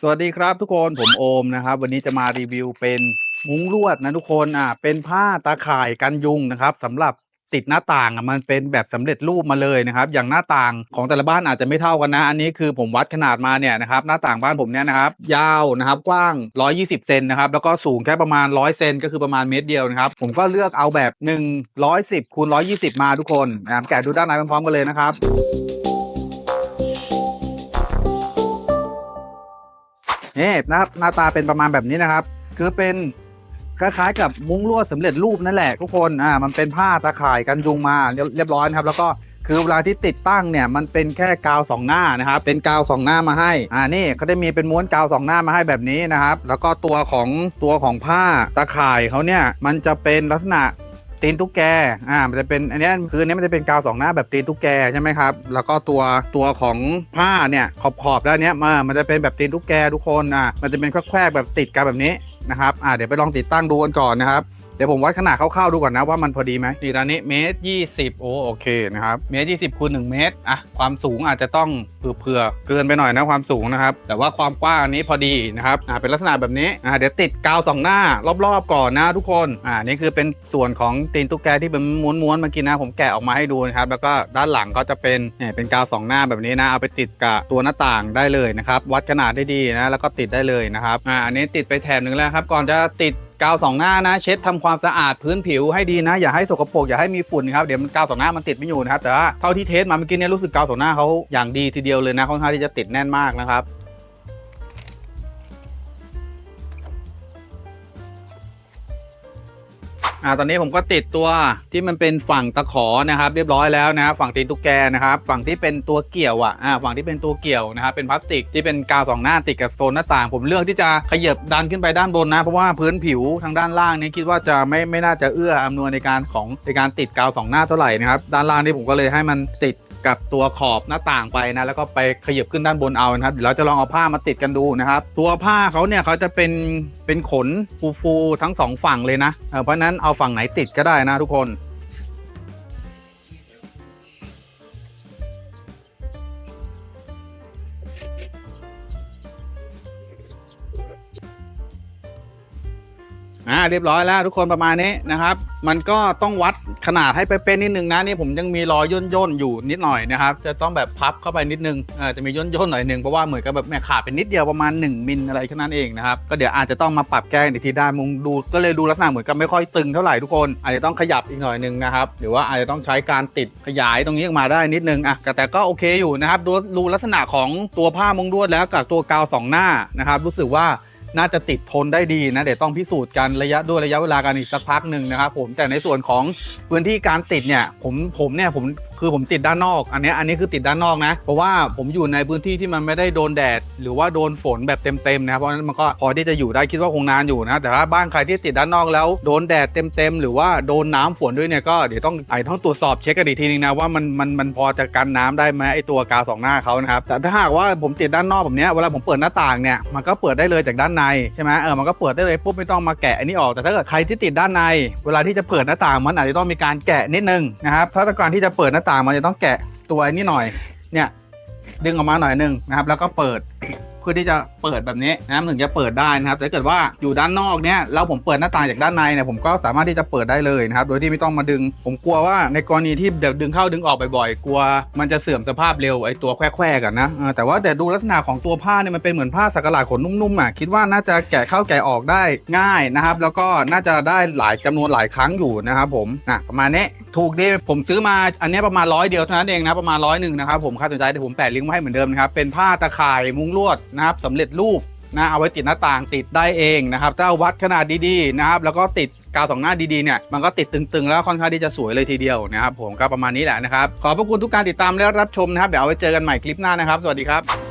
สวัสดีครับทุกคนผมโอมนะครับ วันนี้จะมารีวิวเป็นมุ้งลวดนะทุกคนอ่าเป็นผ้าตาข่ายกันยุงนะครับสำหรับติดหน้าต่างอะมันเป็นแบบสำเร็จรูปมาเลยนะครับ อย่างหน้าต่างของแต่ละบ้านอาจจะไม่เท่ากันนะ อันนี้คือผมวัดขนาดมาเนี่ยนะครับหน้าต่างบ้านผมเนี่ยนะครับ ยาวนะครับกว้าง 120 เซนนะครับแล้วก็สูงแค่ประมาณ 100 เซนก็คือประมาณเมตรเดียวนะครับ ผมก็เลือกเอาแบบ 110คูณ120 มาทุกคนนะครับแกะดูด้านในพร้อมๆกันเลยนะครับ นี่หน้าหน้าตาเป็นประมาณแบบนี้นะครับ คือเป็นคล้ายๆกับมุ้งลวดสำเร็จรูปนั่นแหละทุกคนอ่ามันเป็นผ้าตาข่ายกันยุงมาเรียบร้อยนะครับแล้วก็คือเวลาที่ติดตั้งเนี่ยมันเป็นแค่กาวสองหน้านะครับเป็นกาวสองหน้ามาให้อ่านี่เขาได้มีเป็นม้วนกาวสองหน้ามาให้แบบนี้นะครับ แล้วก็ตัวของตัวของผ้าตาข่ายเขาเนี่ยมันจะเป็นลักษณะ ตีนตุ๊กแก อ่า มันจะเป็นอันนี้คืออันนี้มันจะเป็นกาวสองหน้าแบบตีนตุ๊กแกใช่ไหมครับ แล้วก็ตัวตัวของผ้าเนี่ยขอบขอบด้านเนี้ยมามันจะเป็นแบบตีนตุ๊กแกทุกคน อ่า มันจะเป็นแควกๆแบบติดกันแบบนี้นะครับ อ่า เดี๋ยวไปลองติดตั้งดูกันก่อนนะครับ เดี๋ยวผมวัดขนาดคร่าวๆดูก่อนนะว่ามันพอดีไหมนี่ด้านนี้เมตรยี่สิบโอ้โอเคนะครับเมตรยี่สิบคูณหนึ่งเมตรอะความสูงอาจจะต้องเผื่อเกินไปหน่อยนะความสูงนะครับ แต่ว่าความกว้างอันนี้พอดีนะครับอ่าเป็นลักษณะแบบนี้อ่าเดี๋ยวติดกาวสองหน้ารอบๆก่อนนะทุกคนอ่านี่คือเป็นส่วนของตีนตุ๊กแกที่เป็นม้วนๆเมื่อกี้นะผมแกะออกมาให้ดูนะครับแล้วก็ด้านหลังก็จะเป็นเนี่ยเป็นกาวสองหน้าแบบนี้นะเอาไปติดกับตัวหน้าต่างได้เลยนะครับวัดขนาดได้ดีนะแล้วก็ติดได้เลยนะครับอ่าอันนี้ติดไปแถบหนึ่งแล้วครับก่อนจะติด กาวสองหน้านะ เช็ดทำความสะอาดพื้นผิวให้ดีนะ อย่าให้สกปรกอย่าให้มีฝุ่นครับเดี๋ยวมันกาวสองหน้ามันติดไม่อยู่นะครับแต่ว่าเท่าที่เทสมาเมื่อกี้เนี่ยรู้สึกกาวสองหน้าเขาอย่างดีทีเดียวเลยนะค่อนข้างที่จะติดแน่นมากนะครับ อ่าตอนนี้ผมก็ติดตัวที่มันเป็นฝั่งตะขอนะครับ เรียบร้อยแล้วนะฝั่งตีนตุ๊กแกนะครับฝั่งที่เป็นตัวเกี่ยวอะอ่าฝั่งที่เป็นตัวเกี่ยวนะครับเป็นพลาสติกที่เป็นกาวสองหน้าติดกับโซนหน้าต่าง ผมเลือกที่จะขยับดันขึ้นไปด้านบนนะเพราะว่าพื้นผิวทางด้านล่างนี้คิดว่าจะไม่ไม่น่าจะเอื้ออำนวยในการของในการติดกาวสองหน้าเท่าไหร่นะครับด้านล่างนี่ผมก็เลยให้มันติด กับตัวขอบหน้าต่างไปนะแล้วก็ไปขยับขึ้นด้านบนเอานะครับเดี๋ยวเราจะลองเอาผ้ามาติดกันดูนะครับ ตัวผ้าเขาเนี่ยเขาจะเป็นเป็นขนฟูๆทั้งสองฝั่งเลยนะเพราะนั้นเอาฝั่งไหนติดก็ได้นะทุกคน อ่าเรียบร้อยแล้วทุกคนประมาณนี้นะครับ มันก็ต้องวัดขนาดให้เป๊ะๆนิดนึงนะนี่ผมยังมีรอยย่นย่นๆอยู่นิดหน่อยนะครับ จะต้องแบบพับเข้าไปนิดนึงเออจะมีย่นย่นๆหน่อยนึงเพราะว่าเหมือนกับแบบแม่ขาดเป็นนิดเดียวประมาณ 1มิลอะไรแค่นั้นเองนะครับก็เดี๋ยวอาจจะต้องมาปรับแก้อีกทีได้มุงดู ก็เลยดูลักษณะเหมือนกับไม่ค่อยตึงเท่าไหร่ทุกคนอาจจะต้องขยับอีกหน่อยนึงนะครับหรือว่าอาจจะต้องใช้การติดขยายตรงนี้ออกมาได้นิดนึงอะแต่ก็โอเคอยู่นะครับดูดูลักษณะของตัวผ้ามุงลวดแล้วกับตัวกาวสองหน้านะครับรู้สึกว่า น่าจะติดทนได้ดีนะ เดี๋ยวต้องพิสูจน์กันระยะด้วยระยะเวลากันอีกสักพักหนึ่งนะครับผมแต่ในส่วนของพื้นที่การติดเนี่ยผมผมเนี่ยผมคือผมติดด้านนอก อันนี้อันนี้คือติดด้านนอกนะ เพราะว่าผมอยู่ในพื้นที่ที่มันไม่ได้โดนแดด หรือว่าโดนฝนแบบเต็มๆนะเพราะฉะนั้นมันก็พอที่จะอยู่ได้คิดว่าคงนานอยู่นะ แต่ถ้าบ้านใครที่ติดด้านนอกแล้วโดนแดดเต็มๆหรือว่าโดนน้ำฝนด้วยเนี่ยก็เดี๋ยวต้องไอ้ต้องตรวจสอบเช็คกันอีกทีนึงนะว่ามันมันมันพอจะกันน้ำได้ไหมไอตัวกาวสองหน้าเขานะครับแต่ถ้าหากว่าผมติดด้านนอกแบบเนี้ยเวลาผมเปิดหน้าต่างเนี่ยมันก็เปิดได้เลยจากด้านในใช่ไหมเออมันก็เปิดได้เลยปุ๊บไม่ต้องมาแกะอันนี้ออกแต่ถ้าเกิดใครที่ติดด้านใน เวลาที่จะเปิดหน้าต่างมันอาจจะต้องมีการแกะนิดนึงนะครับถ้าต้องการที่จะเปิดหน้าต่างมันจะต้องแกะตัวอันนี้หน่อย เนี่ย ดึงออกมาหน่อยหนึ่งนะครับ แล้วก็เปิดเพื่อที่จะเปิดแบบนี้นะครับถึงจะเปิดได้นะครับแต่ถ้าเกิดว่าอยู่ด้านนอกเนี่ยแล้วผมเปิดหน้าต่างจากด้านในเนี่ยผมก็สามารถที่จะเปิดได้เลยนะครับ โดยที่ไม่ต้องมาดึง ผมกลัวว่าในกรณีที่เดี๋ยวดึงเข้าดึงออกบ่อยๆกลัว มันจะเสื่อมสภาพเร็วไอ้ตัวแควๆกันนะแต่ว่าแต่ดูลักษณะของตัวผ้าเนี่ยมันเป็นเหมือนผ้าสักหลาดขนนุ่มๆอะคิดว่าน่าจะแกะเข้าแกะออกได้ง่ายนะครับ แล้วก็น่าจะได้หลายจำนวนหลายครั้งอยู่นะครับผมนะประมาณนี้ ถูกดีผมซื้อมาอันนี้ประมาณร้อยเดียวเท่านั้นเองนะประมาณร้อยหนึ่งนะครับผมใครสนใจเดี๋ยวผมแปะลิงก์ไว้ให้เหมือนเดิมนะครับเป็นผ้าตะข่ายมุ้งลวดนะครับสำเร็จรูปนะเอาไว้ติดหน้าต่างติดได้เองนะครับถ้าวัดขนาดดีๆนะครับแล้วก็ติดกาวสองหน้าดีๆเนี่ยมันก็ติดตึงๆ แล้วค่อนข้างที่จะสวยเลยทีเดียวนะครับผมก็ประมาณนี้แหละนะครับขอบพระคุณทุกการติดตามและรับชมนะครับเดี๋ยวเอาไว้เจอกันใหม่คลิปหน้านะครับ สวัสดีครับ